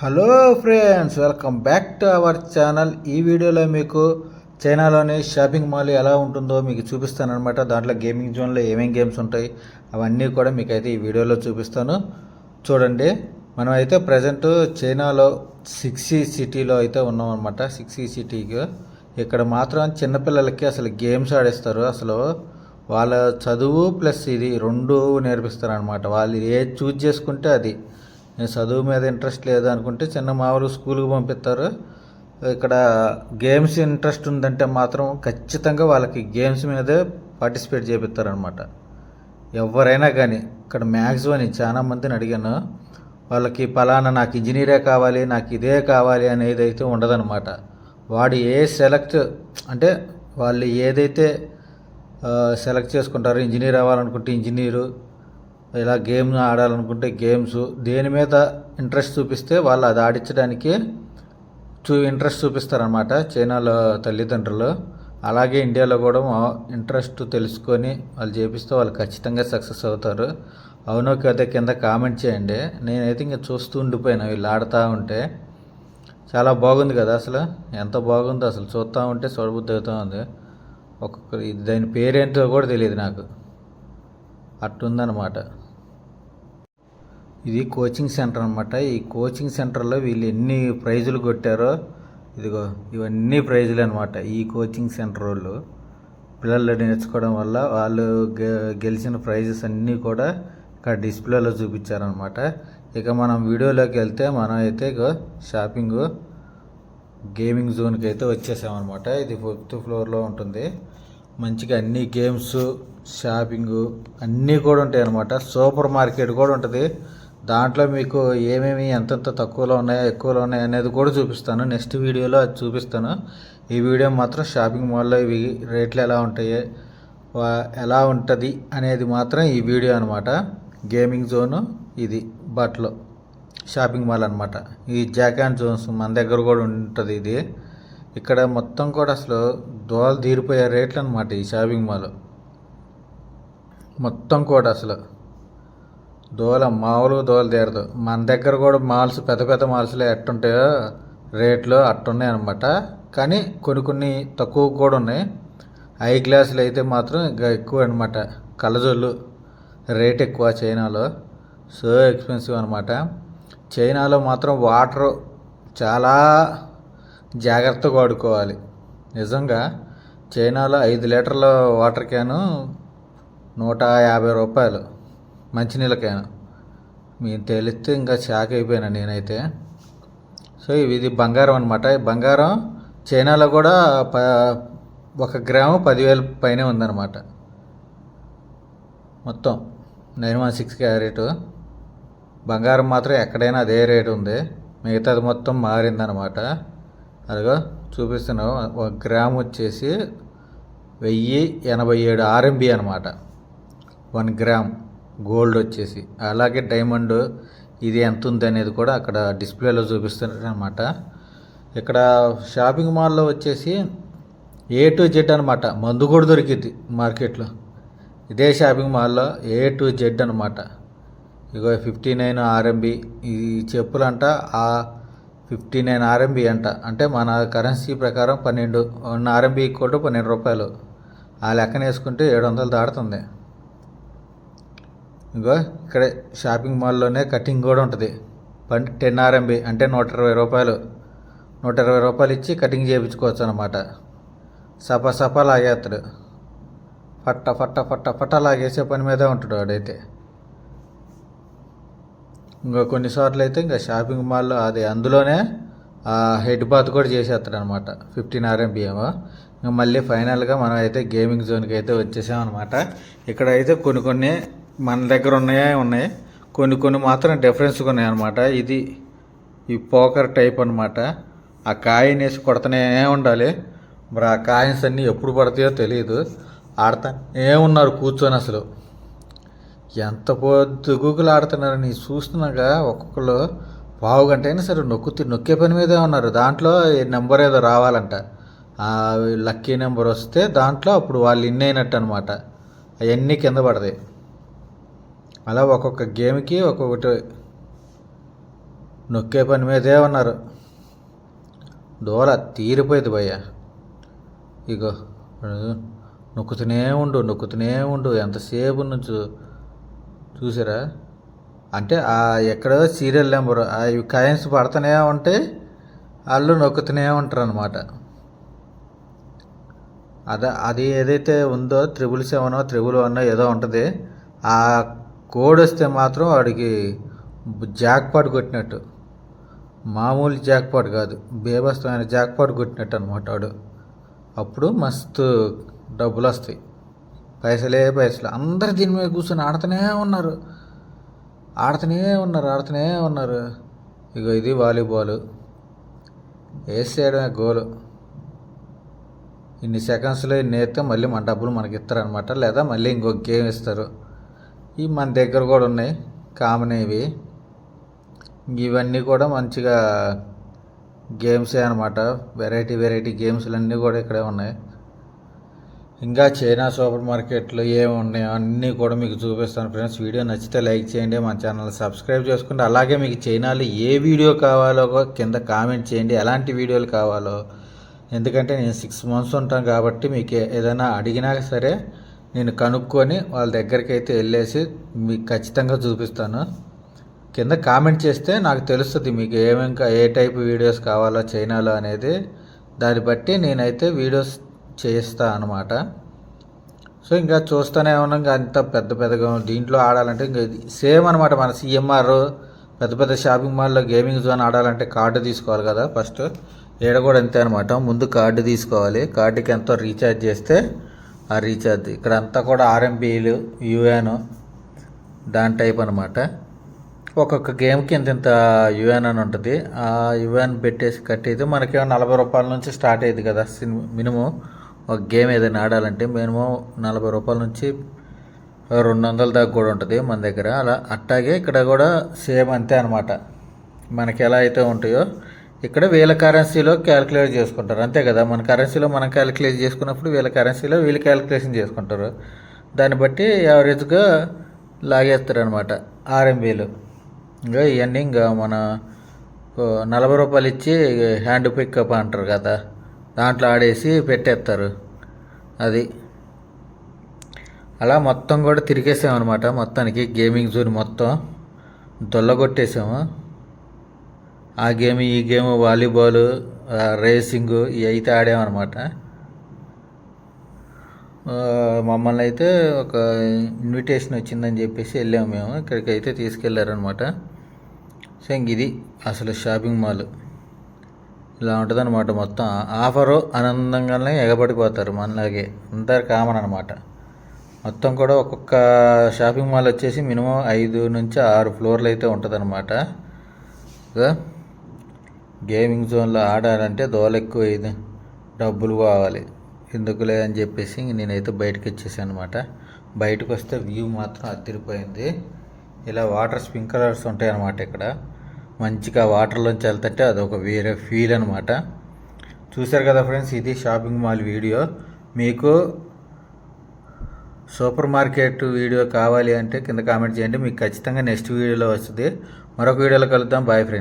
Hello friends welcome back to our channel ఈ వీడియోలో మీకు చైనాలోని షాపింగ్ మాల్ ఎలా ఉంటుందో మీకు చూపిస్తాను అనమాట దాంట్లో గేమింగ్ జోన్లో ఏమేమి గేమ్స్ ఉంటాయి అవన్నీ కూడా మీకు అయితే ఈ వీడియోలో చూపిస్తాను. చూడండి. మనం అయితే ప్రజెంట్ చైనాలో సిక్సీ సిటీలో అయితే ఉన్నాం అనమాట సిక్సీ సిటీకి ఇక్కడ మాత్రం చిన్నపిల్లలకి అసలు గేమ్స్ ఆడిస్తారు. అసలు వాళ్ళ చదువు ప్లస్ ఇది రెండు నేర్పిస్తారు అనమాట వాళ్ళు ఏది చూజ్ చేసుకుంటే అది. నేను చదువు మీద ఇంట్రెస్ట్ లేదు అనుకుంటే చిన్న మామూలు స్కూల్కి పంపిస్తారు. ఇక్కడ గేమ్స్ ఇంట్రెస్ట్ ఉందంటే మాత్రం ఖచ్చితంగా వాళ్ళకి గేమ్స్ మీదే పార్టిసిపేట్ చేపిస్తారనమాట ఎవరైనా కానీ ఇక్కడ మ్యాక్సిమం నేను చాలా మందిని అడిగాను. వాళ్ళకి పలానా నాకు ఇంజనీరే కావాలి నాకు ఇదే కావాలి అనేది అయితే ఉండదన్నమాట. వాడు ఏ సెలెక్ట్ అంటే వాళ్ళు ఏదైతే సెలెక్ట్ చేసుకుంటారో ఇంజనీర్ అవ్వాలనుకుంటే ఇంజనీరు ఇలా గేమ్ ఆడాలనుకుంటే గేమ్స్ దేని మీద ఇంట్రెస్ట్ చూపిస్తే వాళ్ళు అది ఆడించడానికి చూ ఇంట్రెస్ట్ చూపిస్తారనమాట చైనాలో తల్లిదండ్రులు. అలాగే ఇండియాలో కూడా ఇంట్రెస్ట్ తెలుసుకొని వాళ్ళు చేపిస్తే వాళ్ళు ఖచ్చితంగా సక్సెస్ అవుతారు. అవునో కదా కింద కామెంట్ చేయండి. నేనైతే ఇంకా చూస్తూ ఉండిపోయాను వీళ్ళు ఆడుతూ ఉంటే. చాలా బాగుంది కదా అసలు. ఎంత బాగుందో అసలు. చూస్తూ ఉంటే చూడబుద్ధి అవుతూ ఉంది. ఒక్కొక్క దాని పేరేంటో కూడా తెలియదు నాకు. అట్టుందన్నమాట. ఇది కోచింగ్ సెంటర్ అనమాట ఈ కోచింగ్ సెంటర్లో వీళ్ళు ఎన్ని ప్రైజులు కొట్టారో ఇదిగో ఇవన్నీ ప్రైజులు అనమాట ఈ కోచింగ్ సెంటర్ వాళ్ళు. పిల్లలు నేర్చుకోవడం వల్ల వాళ్ళు గె- గెలిచిన ప్రైజెస్ అన్నీ కూడా ఇక్కడ డిస్ప్లేలో చూపించారనమాట ఇక మనం వీడియోలోకి వెళ్తే మనం అయితే షాపింగ్ గేమింగ్ జోన్కి అయితే వచ్చేసామన్నమాట. ఇది ఫిఫ్త్ ఫ్లోర్లో ఉంటుంది. మంచిగా అన్ని గేమ్స్ షాపింగ్ అన్నీ కూడా ఉంటాయి అన్నమాట సూపర్ మార్కెట్ కూడా ఉంటుంది. దాంట్లో మీకు ఏమేమి ఎంతెంత తక్కువలో ఉన్నాయో ఎక్కువలో ఉన్నాయో అనేది కూడా చూపిస్తాను. నెక్స్ట్ వీడియోలో అది చూపిస్తాను. ఈ వీడియో మాత్రం షాపింగ్ మాల్లో ఇవి రేట్లు ఎలా ఉంటాయి ఎలా ఉంటుంది అనేది మాత్రం ఈ వీడియో అనమాట గేమింగ్ జోను ఇది బట్టలు. షాపింగ్ మాల్ అనమాట ఈ జాక్ అండ్ జోన్స్ మన దగ్గర కూడా ఉంటుంది ఇది. ఇక్కడ మొత్తం కూడా అసలు దోలు తీరిపోయే రేట్లు అనమాట ఈ షాపింగ్ మాల్. మొత్తం కూడా అసలు దోల మామూలుగా దోల తీరదు. మన దగ్గర కూడా మాల్స్ పెద్ద పెద్ద మాల్స్లో ఎట్టుంటాయో రేట్లు అట్టున్నాయి అనమాట కానీ కొన్ని కొన్ని తక్కువ కూడా ఉన్నాయి. హై గ్లాసులు అయితే మాత్రం ఇంకా ఎక్కువ అనమాట కలజోళ్ళు రేట్ ఎక్కువ చైనాలో. సో ఎక్స్పెన్సివ్ అనమాట చైనాలో మాత్రం వాటర్ చాలా జాగ్రత్తగా వాడుకోవాలి. నిజంగా చైనాలో ఐదు లీటర్ల వాటర్ క్యాను నూట యాభై రూపాయలు. మంచినీళ్ళకైనా. క్యాను మీకు తెలిస్తే ఇంకా షాక్ అయిపోయాను నేనైతే. సో ఇది బంగారం అనమాట ఈ బంగారం చైనాలో కూడా ప ఒక గ్రాము పదివేల పైనే ఉందన్నమాట. మొత్తం నైన్ వన్ సిక్స్ క్యారెట్ బంగారం మాత్రం ఎక్కడైనా అదే రేటు ఉంది. మిగతాది మొత్తం మారిందనమాట అదిగో చూపిస్తున్నావు. ఒక గ్రామ్ వచ్చేసి వెయ్యి ఎనభై ఏడు ఆర్ఎంబి అనమాట వన్ గ్రామ్. గోల్డ్ వచ్చేసి. అలాగే డైమండ్ ఇది ఎంత ఉంది అనేది కూడా అక్కడ డిస్ప్లేలో చూపిస్తున్నారనమాట ఇక్కడ షాపింగ్ మాల్లో వచ్చేసి ఏ టు జెడ్ అనమాట మందు కూడా దొరికింది మార్కెట్లో. ఇదే షాపింగ్ మాల్లో ఏ టు జెడ్ అనమాట ఇగో ఫిఫ్టీ నైన్ ఆర్ఎంబి. ఈ చెప్పులంట ఆ ఫిఫ్టీ నైన్ ఆర్ఎంబి అంట. అంటే మన కరెన్సీ ప్రకారం పన్నెండు ఆర్ఎంబి ఈక్వల్ టు పన్నెండు రూపాయలు. ఆ లెక్కన వేసుకుంటే ఏడు వందలు దాడుతుంది ఇంకో ఇక్కడే షాపింగ్ మాల్లోనే కటింగ్ కూడా ఉంటుంది. పన్ టెన్ ఆర్ఎంబి అంటే నూట ఇరవై రూపాయలు. నూట ఇరవై రూపాయలు ఇచ్చి కటింగ్ చేయించుకోవచ్చు అనమాట సపా సపా లాగేస్తాడు పట్ట పట్ట పట్ట పట్ట లాగేసే పని మీదే ఉంటాడు వాడైతే ఇంకా కొన్నిసార్లు అయితే ఇంకా షాపింగ్ మాల్లో అది అందులోనే హెడ్ బాత్ కూడా చేసేస్తాడు అనమాట ఫిఫ్టీన్ ఆర్ఎంబి ఏమో. ఇంకా మళ్ళీ ఫైనల్గా మనం అయితే గేమింగ్ జోన్కి అయితే వచ్చేసామన్నమాట ఇక్కడ అయితే కొన్ని కొన్ని మన దగ్గర ఉన్నాయే? ఉన్నాయి. కొన్ని కొన్ని మాత్రం డిఫరెన్స్గా ఉన్నాయి అనమాట ఇది ఈ పోకర్ టైప్ అనమాట ఆ కాయిన్ వేసి కొడతనే ఉండాలి. మరి ఆ కాయిన్స్ అన్నీ ఎప్పుడు పడతాయో తెలియదు ఆడతా ఏమున్నారు కూర్చొని అసలు. ఎంత పొద్దుగుకులు ఆడుతున్నారని చూస్తున్నాక ఒక్కొక్కరు పావు గంట అయినా సరే నొక్కు నొక్కే పని మీదే ఉన్నారు. దాంట్లో నెంబర్ ఏదో రావాలంట. లక్కీ నెంబర్ వస్తే దాంట్లో అప్పుడు వాళ్ళు ఇన్ అయినట్టు అనమాట అవన్నీ కింద పడతాయి. అలా ఒక్కొక్క గేమ్కి ఒక్కొక్కటి నొక్కే పని మీదే ఉన్నారు. దూల తీరిపోయింది భయ్య. ఇగో నొక్కుతూనే ఉండు నొక్కుతూనే ఉండు. ఎంతసేపు నుంచి చూసారా? అంటే ఆ ఎక్కడో సీరియల్ నెంబర్ అవి కాయిన్స్ పడుతూనే ఉంటే వాళ్ళు నొక్కుతూనే ఉంటారు అనమాట అదే అది ఏదైతే ఉందో త్రిబుల్ సెవెన్ త్రిబుల్ వన్నో ఏదో ఉంటుంది. ఆ కోడ్ వస్తే మాత్రం వాడికి జాక్పాట్ కొట్టినట్టు. మామూలు జాక్పాట్ కాదు బేబస్తమైన జాక్పాట్ కొట్టినట్టు అనమాట వాడు. అప్పుడు మస్తు డబ్బులు వస్తాయి పైసలే పైసలు. అందరు దీని మీద కూర్చొని ఆడుతూనే ఉన్నారు. ఆడుతూనే ఉన్నారు ఆడుతూనే ఉన్నారు. ఇగో ఇది వాలీబాల్. వేసేయడమే గోలు. ఇన్ని సెకండ్స్లో ఇన్ని వేస్తే మళ్ళీ మన డబ్బులు మనకి ఇస్తారనమాట లేదా మళ్ళీ ఇంకొక గేమ్ ఇస్తారు. ఇవి మన దగ్గర కూడా ఉన్నాయి కామన్ ఇవి ఇవన్నీ కూడా మంచిగా గేమ్సే అనమాట వెరైటీ వెరైటీ గేమ్స్లన్నీ కూడా ఇక్కడే ఉన్నాయి. ఇంకా చైనా సూపర్ మార్కెట్లో ఏమి ఉన్నాయో అన్నీ కూడా మీకు చూపిస్తాను ఫ్రెండ్స్. వీడియో నచ్చితే లైక్ చేయండి మన ఛానల్ సబ్స్క్రైబ్ చేసుకోండి అలాగే మీకు చైనాలో ఏ వీడియో కావాలో కింద కామెంట్ చేయండి ఎలాంటి వీడియోలు కావాలో. ఎందుకంటే నేను సిక్స్ మంత్స్ ఉంటాను కాబట్టి మీకు ఏదైనా అడిగినా సరే నేను కనుక్కొని వాళ్ళ దగ్గరికి అయితే వెళ్ళేసి మీకు ఖచ్చితంగా చూపిస్తాను. కింద కామెంట్ చేస్తే నాకు తెలుస్తుంది మీకు ఏమేమి ఏ టైప్ వీడియోస్ కావాలో చైనాలో అనేది. దాన్ని బట్టి నేనైతే వీడియోస్ చేస్తా అనమాట సో ఇంకా చూస్తూనే ఉన్నాం అంత పెద్ద పెద్దగా దీంట్లో ఆడాలంటే ఇంకా సేమ్ అనమాట మన సిఎంఆర్ పెద్ద పెద్ద షాపింగ్ మాల్లో గేమింగ్ జోన్ ఆడాలంటే కార్డు తీసుకోవాలి కదా ఫస్ట్. ఏడ కూడా అంతే అనమాట ముందు కార్డు తీసుకోవాలి. కార్డుకి ఎంతో రీఛార్జ్ చేస్తే ఆ రీఛార్జ్. ఇక్కడ అంతా కూడా ఆర్ఎంపీలు యూఎన్ దాని టైప్ అనమాట ఒక్కొక్క గేమ్కి ఇంత ఇంత యుఎన్ అని ఉంటుంది. ఆ యుఎన్ పెట్టేసి కట్టేది మనకి నలభై రూపాయల నుంచి స్టార్ట్ అయ్యేది కదా మినిమం ఒక గేమ్ ఏదైనా ఆడాలంటే మినిమం నలభై రూపాయల నుంచి రెండు వందల దాకా కూడా ఉంటుంది మన దగ్గర. అలా అట్టాగే ఇక్కడ కూడా సేమ్ అంతే అనమాట మనకి ఎలా అయితే ఉంటాయో ఇక్కడ వేల కరెన్సీలో క్యాలిక్యులేట్ చేసుకుంటారు. అంతే కదా? మన కరెన్సీలో మనం క్యాలిక్యులేట్ చేసుకున్నప్పుడు వీళ్ళ కరెన్సీలో వీళ్ళు క్యాలిక్యులేషన్ చేసుకుంటారు. దాన్ని బట్టి యావరేజ్గా లాగేస్తారు అనమాట ఆర్ఎంబీలు ఇంకా ఇవన్నీ ఇంకా మన నలభై రూపాయలు ఇచ్చి హ్యాండ్ పికప్ అంటారు కదా? దాంట్లో ఆడేసి పెట్టేస్తారు. అది. అలా మొత్తం కూడా తిరిగేసామన్నమాట. మొత్తానికి గేమింగ్ జోన్ మొత్తం దొల్లగొట్టేసాము. ఆ గేమ్ ఈ గేమ్ వాలీబాల్ రేసింగ్ ఇవి అయితే ఆడామన్నమాట. మమ్మల్ని అయితే ఒక ఇన్విటేషన్ వచ్చిందని చెప్పేసి వెళ్ళాము మేము. ఇక్కడికి అయితే తీసుకెళ్ళారనమాట సో ఇంక ఇది అసలు షాపింగ్ మాల్. ఇలా ఉంటుందన్నమాట మొత్తం. ఆఫరు ఆనందంగానే ఎగబడిపోతారు మనలాగే. అందరు కామన్ అనమాట మొత్తం కూడా ఒక్కొక్క షాపింగ్ మాల్ వచ్చేసి మినిమం ఐదు నుంచి ఆరు ఫ్లోర్లు అయితే ఉంటుందన్నమాట. ఇక గేమింగ్ జోన్లో ఆడాలంటే దోలెక్కువ ఇది డబ్బులు కావాలి. ఎందుకులే అని చెప్పేసి నేనైతే బయటకు వచ్చేసాను అనమాట బయటకు వస్తే వ్యూ మాత్రం అదిరిపోయింది. ఇలా వాటర్ స్ప్రింక్లర్స్ ఉంటాయి అన్నమాట ఇక్కడ. మంచిగా వాటర్లోంచి వెళ్తుంటే అదొక వేరే ఫీల్ అనమాట చూశారు కదా ఫ్రెండ్స్ ఇది షాపింగ్ మాల్ వీడియో. మీకు సూపర్ మార్కెట్ వీడియో కావాలి అంటే కింద కామెంట్ చేయండి. మీకు ఖచ్చితంగా నెక్స్ట్ వీడియోలో వస్తుంది. మరొక వీడియోలో కలుద్దాం. Bye friends.